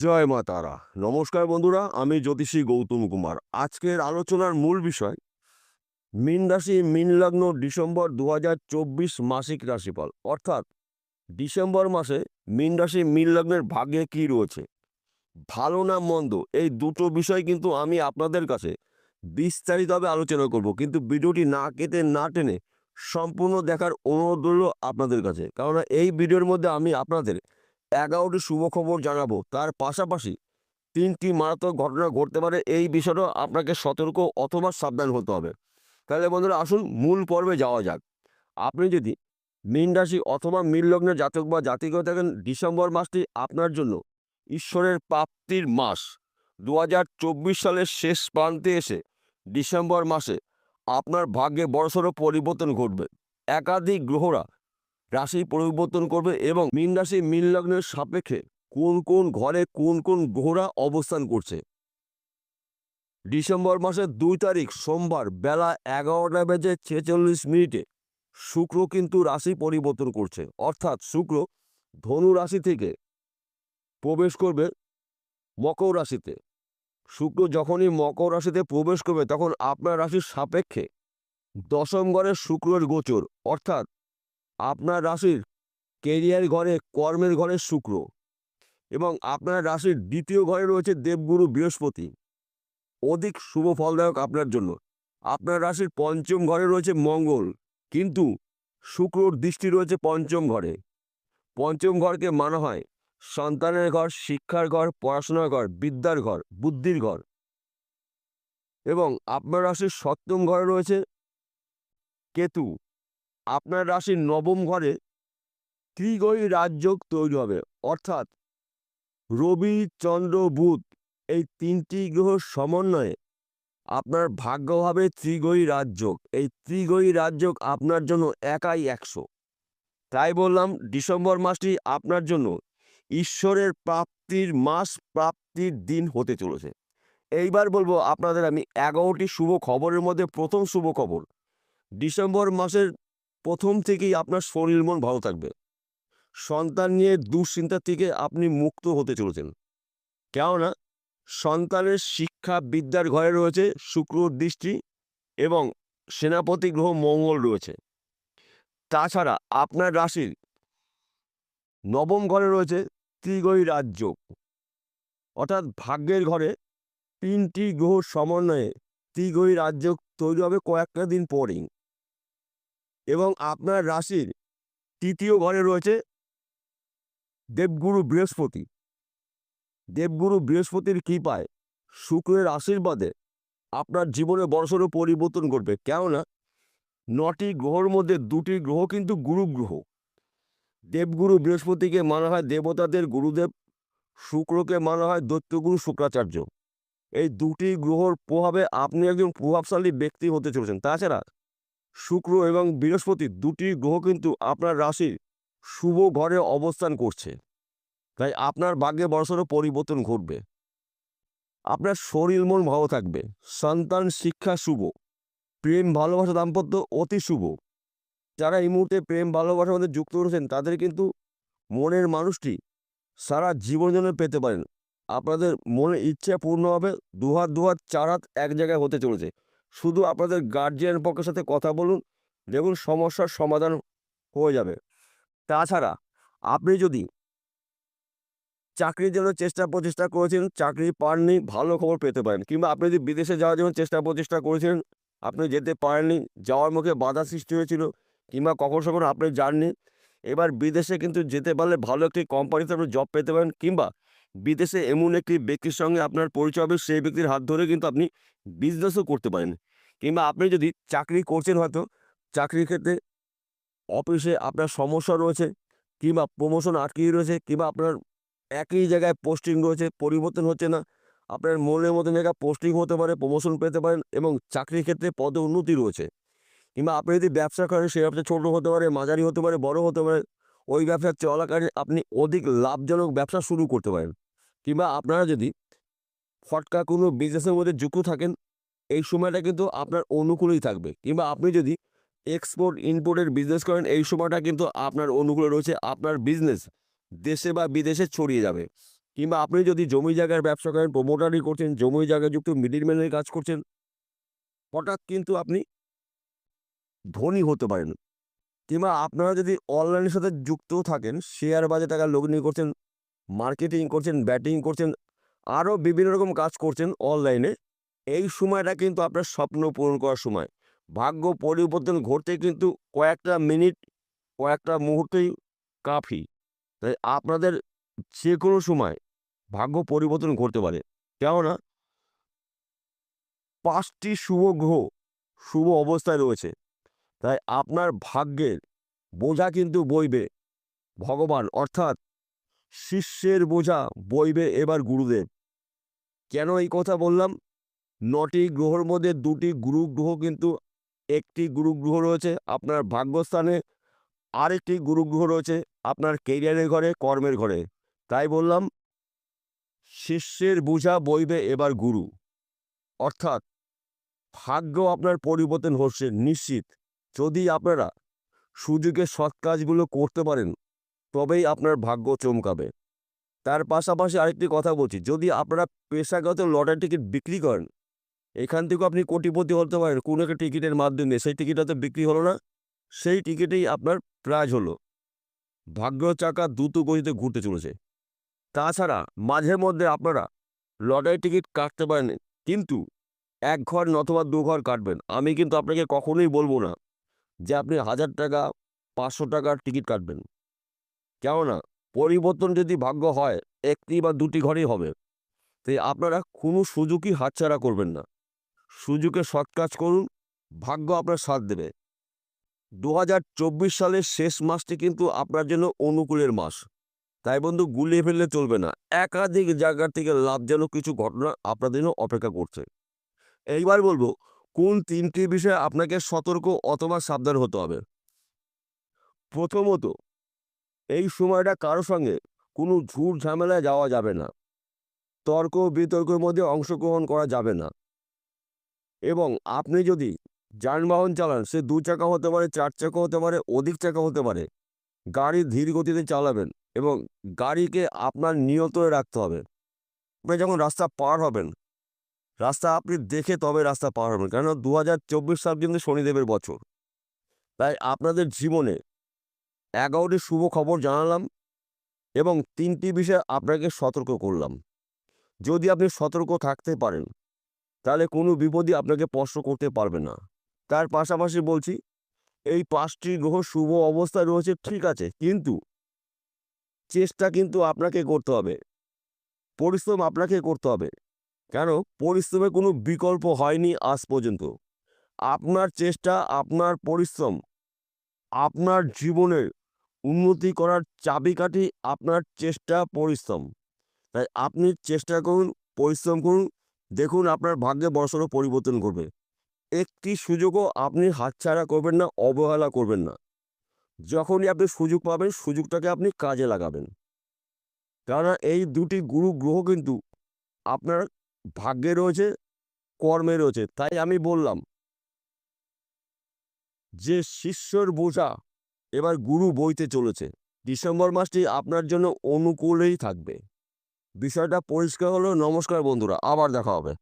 জয় মা তারা। নমস্কার বন্ধুরা, আমি জ্যোতিষী গৌতম কুমার। আজকের আলোচনার মূল বিষয়, মীন রাশি, মীন লগ্ন, ডিসেম্বর দু হাজার চব্বিশ মাসিক রাশিফল। অর্থাৎ ডিসেম্বর মাসে মীন রাশি, মীন লগ্নের ভাগ্যে কী রয়েছে? ভালো না মন্দ? এই দুটো বিষয় কিন্তু আমি আপনাদের কাছে বিস্তারিতভাবে আলোচনা করব। কিন্তু ভিডিওটি না কেটে, না টেনে সম্পূর্ণ দেখার অনুরোধ রইল আপনাদের কাছে। কারণ এই ভিডিওর মধ্যে আমি আপনাদের এগারোটি শুভ খবর জানাব। তার পাশাপাশি তিনটি মারাত্মক ঘটনা ঘটতে পারে, এই বিষয়টাও আপনাকে সতর্ক অথবা সাবধান হতে হবে। তাহলে বন্ধুরা আসুন মূল পর্বে যাওয়া যাক। আপনি যদি মীন রাশি অথবা মীন লগ্নের জাতক বা জাতিক হয়ে থাকেন, ডিসেম্বর মাসটি আপনার জন্য ঈশ্বরের প্রাপ্তির মাস। দু হাজার চব্বিশ সালের শেষ প্রান্তে এসে ডিসেম্বর মাসে আপনার ভাগ্যে বড়সড় পরিবর্তন ঘটবে। একাধিক গ্রহরা রাশি পরিবর্তন করবে এবং মীন রাশি মীন লগ্নের সাপেক্ষে কোন কোন ঘরে কোন কোন গ্রহরা অবস্থান করছে। ডিসেম্বর মাসের দুই তারিখ সোমবার বেলা এগারোটা বেজে ছেচল্লিশ মিনিটে শুক্র কিন্তু রাশি পরিবর্তন করছে, অর্থাৎ শুক্র ধনু রাশি থেকে প্রবেশ করবে মকর রাশিতে। শুক্র যখনই মকর রাশিতে প্রবেশ করবে তখন আপনার রাশির সাপেক্ষে দশম ঘরের শুক্রের গোচর, অর্থাৎ আপনার রাশির কেরিয়ার ঘরে, কর্মের ঘরে শুক্র এবং আপনার রাশির দ্বিতীয় ঘরে রয়েছে দেবগুরু বৃহস্পতি। অধিক শুভ ফলদায়ক আপনার জন্য। আপনার রাশির পঞ্চম ঘরে রয়েছে মঙ্গল, কিন্তু শুক্রর দৃষ্টি রয়েছে পঞ্চম ঘরে। পঞ্চম ঘরকে মানা হয় সন্তানের ঘর, শিক্ষার ঘর, পড়াশোনার ঘর, বিদ্যার ঘর, বুদ্ধির ঘর এবং আপনার রাশির সপ্তম ঘরে রয়েছে কেতু। আপনার রাশির নবম ঘরে ত্রিগয়ী রাজযোগ তৈরি হবে। অর্থাৎ রবি, চন্দ্র, বুধ এই তিনটি গ্রহ সমন্বয়ে আপনার ভাগ্য হবে ত্রিগয়ী রাজযোগ। এই ত্রিগয়ী রাজযোগ আপনার জন্য একাই একশো। তাই বললাম, ডিসেম্বর মাসটি আপনার জন্য ঈশ্বরের প্রাপ্তির মাস, প্রাপ্তির দিন হতে চলেছে। এইবার বলব, আপনাদের আমি এগারোটি শুভ খবরের মধ্যে প্রথম শুভ খবর, ডিসেম্বর মাসের প্রথম থেকেই আপনার শরীর মন ভালো থাকবে। সন্তান নিয়ে দুশ্চিন্তা থেকে আপনি মুক্ত হতে চলেছেন। কেননা, সন্তানের শিক্ষা বিদ্যার ঘরে রয়েছে শুক্র দৃষ্টি এবং সেনাপতি গ্রহ মঙ্গল রয়েছে। তাছাড়া আপনার রাশির নবম ঘরে রয়েছে ত্রিগয়ী রাজ্য। অর্থাৎ ভাগ্যের ঘরে তিনটি গ্রহ সমন্বয়ে ত্রিগয়ী রাজ্য তৈরি হবে কয়েকটা দিন পরেই। এবং আপনার রাশির তৃতীয় ঘরে রয়েছে দেবগুরু বৃহস্পতি। দেবগুরু বৃহস্পতির কৃপায় শুক্রের আশীর্বাদে আপনার জীবনে বড়সড় পরিবর্তন ঘটবে। কেননা নটি গ্রহর মধ্যে দুটি গ্রহ কিন্তু গুরু গ্রহ। দেবগুরু বৃহস্পতিকে মানা হয় দেবতাদের গুরুদেব, শুক্রকে মানা হয় দৈত্যগুরু শুক্রাচার্য। এই দুটি গ্রহর প্রভাবে আপনি একজন প্রভাবশালী ব্যক্তি হতে চলেছেন। তাছাড়া শুক্র এবং বৃহস্পতি দুটি গ্রহ কিন্তু আপনার রাশির শুভ ঘরে অবস্থান করছে। তাই আপনার ভাগ্যে বড়সড় পরিবর্তন ঘটবে। আপনার শরীর মন ভালো থাকবে। সন্তান শিক্ষা শুভ। প্রেম, ভালোবাসা, দাম্পত্য অতি শুভ। যারা এই মুহূর্তে প্রেম, ভালোবাসার মধ্যে যুক্ত রয়েছেন, তাদের কিন্তু মনের মানুষটি সারা জীবন জন্য পেতে পারেন। আপনাদের মনের ইচ্ছা পূর্ণ হবে। দুহাত দুহাত, চার হাত এক জায়গায় হতে চলেছে। শুধু আপনাদের গার্জিয়ান পক্ষের সাথে কথা বলুন, দেখুন সমস্যার সমাধান হয়ে যাবে। তাছাড়া আপনি যদি চাকরির জন্য চেষ্টা প্রচেষ্টা করেছেন, চাকরি পাননি, ভালো খবর পেতে পারেন। কিংবা আপনি যদি বিদেশে যাওয়ার জন্য চেষ্টা প্রচেষ্টা করেছেন, আপনি যেতে পারেননি, যাওয়ার মুখে বাধা সৃষ্টি হয়েছিল, কিংবা কখনো কখনো আপনি যাননি, এবার বিদেশে কিন্তু যেতে পারলে ভালো একটি কোম্পানিতে আপনি জব পেতে পারেন, কিংবা বিদেশে এমন একটি ব্যক্তির সঙ্গে আপনার পরিচয় হবে, সেই ব্যক্তির হাত ধরে কিন্তু আপনি বিজনেসও করতে পারেন। কিংবা আপনি যদি চাকরি করছেন হয়তো, চাকরির ক্ষেত্রে অফিসে আপনার সমস্যা রয়েছে, কিংবা প্রমোশন আটকিয়ে রয়েছে, কিংবা আপনার একই জায়গায় পোস্টিং রয়েছে, পরিবর্তন হচ্ছে না, আপনার মনের মতন জায়গায় পোস্টিং হতে পারে প্রমোশন পেতে পারেন এবং চাকরির ক্ষেত্রে পদে উন্নতি রয়েছে। কিংবা আপনি যদি ব্যবসা করেন সেই ব্যবসা ছোটো হতে পারে, মাঝারি হতে পারে, বড় হতে পারে ওই ব্যবসা চলাকালীন আপনি অধিক লাভজনক ব্যবসা শুরু করতে পারেন। কিংবা আপনারা যদি ফটকা কোনো বিজনেসের মধ্যে যুক্ত থাকেন, এই সময়টা কিন্তু আপনার অনুকূলেই থাকবে। কিংবা আপনি যদি এক্সপোর্ট ইম্পোর্টের বিজনেস করেন, এই সময়টা কিন্তু আপনার অনুকূলে রয়েছে, আপনার বিজনেস দেশে বা বিদেশে ছড়িয়ে যাবে। কিংবা আপনি যদি জমি জায়গার ব্যবসা করেন প্রমোটারি করছেন, জমি জায়গায় যুক্ত মিডিলম্যানের কাজ করছেন, হঠাৎ কিন্তু আপনি ধনী হতে পারেন। কিংবা আপনারা যদি অনলাইনের সাথে যুক্ত থাকেন শেয়ার বাজারে টাকা লগ্নি করছেন মার্কেটিং করছেন ব্যাটিং করছেন, আরও বিভিন্ন রকম কাজ করছেন অনলাইনে এই সময়টা কিন্তু আপনার স্বপ্ন পূরণ করার সময়। ভাগ্য পরিবর্তন ঘটতে কিন্তু কয়েকটা মিনিট কয়েকটা মুহূর্তেই কাফি। তাই আপনাদের যে কোনো সময় ভাগ্য পরিবর্তন ঘটতে পারে। কেননা, পাঁচটি শুভ গ্রহ শুভ অবস্থায় রয়েছে। তাই আপনার ভাগ্যের বোঝা কিন্তু বইবে। ভগবান, অর্থাৎ শিষ্যের বোঝা বইবে এবার গুরুদেব। কেন এই কথা বললাম? নটি গ্রহর মধ্যে দুটি গুরু গ্রহ কিন্তু একটি গুরু গ্রহ রয়েছে, আপনার ভাগ্যস্থানে আরেকটি গুরু গ্রহ রয়েছে, আপনার কেরিয়ারের ঘরে, কর্মের ঘরে। তাই বললাম, শিষ্যের বোঝা বইবে এবার গুরু। অর্থাৎ ভাগ্য আপনার পরিবর্তন হচ্ছে, নিশ্চিত। যদি আপনারা সুযোগে সৎ কাজগুলো করতে পারেন, তবেই আপনার ভাগ্য চমকাবে। তার পাশাপাশি আরেকটি কথা বলছি, যদি আপনারা পেশাগত লটারি টিকিট বিক্রি করেন, এখান থেকেও আপনি কোটিপতি হতে পারেন, কোনো একটা টিকিটের মাধ্যমে। সেই টিকিটটা বিক্রি হলো না, সেই টিকিটেই আপনার প্রাইজ হলো। ভাগ্য চাকা দ্রুত গতিতে ঘুরতে চলেছে। তাছাড়া মাঝে মধ্যে আপনারা লটারি টিকিট কাটতে পারেন, কিন্তু এক ঘর নতুবা দু ঘর কাটবেন। আমি কিন্তু আপনাকে কখনোই বলব না যে আপনি হাজার টাকা, পাঁচশো টাকার টিকিট কাটবেন। কেননা, পরিবর্তন যদি ভাগ্য হয়, একটি বা দুটি ঘরেই হবে। তাই আপনারা কোনো সুযোগই হাতছাড়া করবেন না। সুযোগে সৎ কাজ করুন, ভাগ্য আপনার সাথ দেবে। দু হাজার চব্বিশ সালের শেষ মাসটি কিন্তু আপনার জন্য অনুকূলের মাস। তাই বন্ধু, গুলিয়ে ফেললে চলবে না। একাধিক জায়গা থেকে লাভজনক কিছু ঘটনা আপনাদের জন্য অপেক্ষা করছে। এইবার বলব কোন তিনটি বিষয়ে আপনাকে সতর্ক অথবা সাবধান হতে হবে? প্রথমত, এই সময়টা কারোর সঙ্গে কোনো ঝুট ঝামেলায় যাওয়া যাবে না। তর্ক বিতর্কের মধ্যে অংশগ্রহণ করা যাবে না। এবং আপনি যদি যানবাহন চালান, সে দু চাকা হতে পারে, চার চাকা হতে পারে, অধিক চাকা হতে পারে, গাড়ি ধীর গতিতে চালাবেন এবং গাড়িকে আপনার নিয়ন্ত্রণে রাখতে হবে। আপনি যখন রাস্তা পার হবেন রাস্তা আপনি দেখে তবে রাস্তা পার হবেন। কেন দু হাজার চব্বিশ সাল কিন্তু শনিদেবের বছর। তাই আপনাদের জীবনে এগারোটি শুভ খবর জানালাম এবং তিনটি বিষয়ে আপনাকে সতর্ক করলাম। যদি আপনি সতর্ক থাকতে পারেন, তাহলে কোনো বিপদই আপনাকে স্পর্শ করতে পারবে না। তার পাশাপাশি বলছি, এই পাঁচটি গ্রহ শুভ অবস্থায় রয়েছে, ঠিক আছে, কিন্তু চেষ্টা কিন্তু আপনাকে করতে হবে। পরিশ্রম আপনাকে করতে হবে। কেন? পরিশ্রমের কোনো বিকল্প হয়নি আজ পর্যন্ত। আপনার চেষ্টা, আপনার পরিশ্রম, আপনার জীবনের উন্নতি করার চাবিকাঠি আপনার চেষ্টা, পরিশ্রম। তাই আপনি চেষ্টা করুন, পরিশ্রম করুন, দেখুন আপনার ভাগ্যে বড়সড় পরিবর্তন করবে একটি সুযোগও আপনি হাতছাড়া করবেন না, অবহেলা করবেন না। যখনই আপনি সুযোগ পাবেন, সুযোগটাকে আপনি কাজে লাগাবেন। কেননা এই দুটি গুরু গ্রহ কিন্তু আপনার ভাগ্যে রয়েছে, কর্মে রয়েছে। তাই আমি বললাম, যে শিষ্যর বোঝা এবার গুরু বইতে চলেছে। ডিসেম্বর মাসটি আপনার জন্য অনুকূলেই থাকবে। বিষয়টা পরিষ্কার হলো। নমস্কার বন্ধুরা, আবার দেখা হবে।